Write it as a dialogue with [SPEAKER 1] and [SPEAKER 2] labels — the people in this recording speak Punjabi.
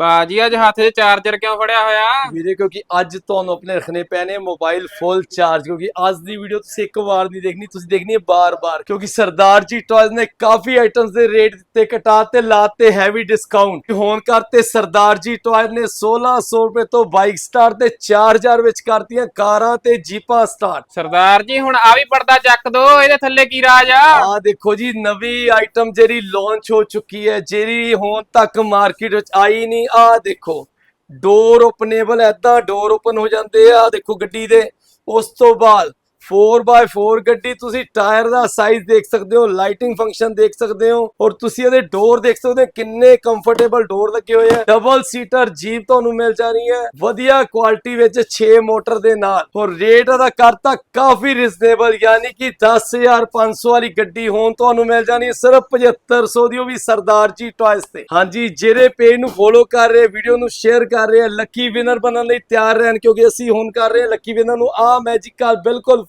[SPEAKER 1] ਭਾਜੀ ਅੱਜ ਹੱਥ 'ਚ ਚਾਰਜਰ ਕਿਉਂ ਫੜਿਆ ਹੋਇਆ?
[SPEAKER 2] ਵੀਰੇ ਕਿਉਂਕਿ ਅੱਜ ਤੁਹਾਨੂੰ ਆਪਣੇ ਰੱਖਣੇ ਪੈਣੇ ਮੋਬਾਈਲ ਫੁੱਲ ਚਾਰਜ ਕਿਉਂਕਿ ਅੱਜ ਦੀ ਵੀਡੀਓ ਤੁਸੀਂ ਇੱਕ ਵਾਰ ਨਹੀਂ ਦੇਖਣੀ ਤੁਸੀਂ ਦੇਖਣੀ ਹੈ ਬਾਰ-ਬਾਰ ਕਿਉਂਕਿ ਸਰਦਾਰ ਜੀ ਟॉयਜ਼ ਨੇ ਕਾਫੀ ਆਈਟਮਸ ਦੇ ਰੇਟ ਦਿੱਤੇ ਘਟਾ ਤੇ ਲਾਤੇ ਹੈਵੀ ਡਿਸਕਾਊਂਟ ਹੋਣ ਕਰਤੇ ਸਰਦਾਰ ਜੀ ਟॉयਜ਼ ਨੇ 1600 ਰੁਪਏ ਤੋਂ ਬਾਈਕ ਸਟਾਰ ਤੇ 4000 ਵਿੱਚ ਕਰਤੀਆਂ ਕਾਰਾਂ ਤੇ ਜੀਪਾਂ ਸਟਾਰਟ
[SPEAKER 1] ਸਰਦਾਰ ਜੀ ਹੁਣ ਆ ਵੀ ਪਰਦਾ ਚੱਕ ਦੋ ਇਹਦੇ ਥੱਲੇ ਕੀ ਰਾਜ ਆ?
[SPEAKER 2] ਆ ਦੇਖੋ ਜੀ ਨਵੀਂ ਆਈਟਮ ਜਿਹੜੀ ਲਾਂਚ ਹੋ ਚੁੱਕੀ ਹੈ ਜਿਹੜੀ ਹੁਣ ਤੱਕ ਮਾਰਕੀਟ ਵਿੱਚ ਆਈ ਨਹੀਂ ਆ ਦੇਖੋ ਡੋਰ ਓਪਨੇਬਲ ਐਦਾਂ ਡੋਰ ਓਪਨ ਹੋ ਜਾਂਦੇ ਆ, ਦੇਖੋ ਗੱਡੀ ਦੇ, ਉਸ ਤੋਂ ਬਾਅਦ 4x4 ਗੱਡੀ, ਤੁਸੀਂ ਟਾਇਰ ਦਾ ਸਾਈਜ਼ ਦੇਖ ਸਕਦੇ ਹੋ ਲਾਈਟਿੰਗ ਫੰਕਸ਼ਨ ਦੇਖ ਸਕਦੇ ਹੋ, ਔਰ ਤੁਸੀਂ ਇਹਦੇ ਡੋਰ ਦੇਖ ਸਕਦੇ ਹੋ, ਕਿੰਨੇ ਕੰਫਰਟੇਬਲ ਡੋਰ ਲੱਗੇ ਹੋਏ ਆ। ਡਬਲ ਸੀਟਰ ਜੀਪ ਤੁਹਾਨੂੰ ਮਿਲ ਜਾਣੀ ਹੈ। ਵਧੀਆ ਕੁਆਲਿਟੀ ਵਿੱਚ 6 ਮੋਟਰ ਦੇ ਨਾਲ। ਔਰ ਰੇਟ ਦਾ ਕਰਤਾ ਕਾਫੀ ਰੀਜ਼ਨੇਬਲ ਯਾਨੀ ਕਿ 10500 ਵਾਲੀ ਗੱਡੀ ਹੋਣ ਤੁਹਾਨੂੰ ਮਿਲ ਜਾਣੀ ਹੈ। ਸਿਰਫ 7500 ਦੀ ਉਹ ਵੀ ਸਰਦਾਰ ਜੀ ਟॉयਜ਼ ਤੇ। ਹਾਂਜੀ, ਜਿਹੜੇ ਪੇਜ ਨੂੰ ਫੋਲੋ ਕਰ ਰਹੇ ਵੀਡੀਓ ਨੂੰ ਸ਼ੇਅਰ ਕਰ ਰਹੇ ਆ ਲੱਕੀ ਵਿਨਰ ਬਣਨ ਲਈ ਤਿਆਰ ਰਹਿਣ, ਕਿਉਂਕਿ ਅਸੀਂ ਹੁਣ ਕਰ ਰਹੇ ਹਾਂ ਲੱਕੀ ਵਿਨਰ ਨੂੰ ਆ ਮੈਜਿਕ ਕਾਰ ਬਿਲਕੁਲ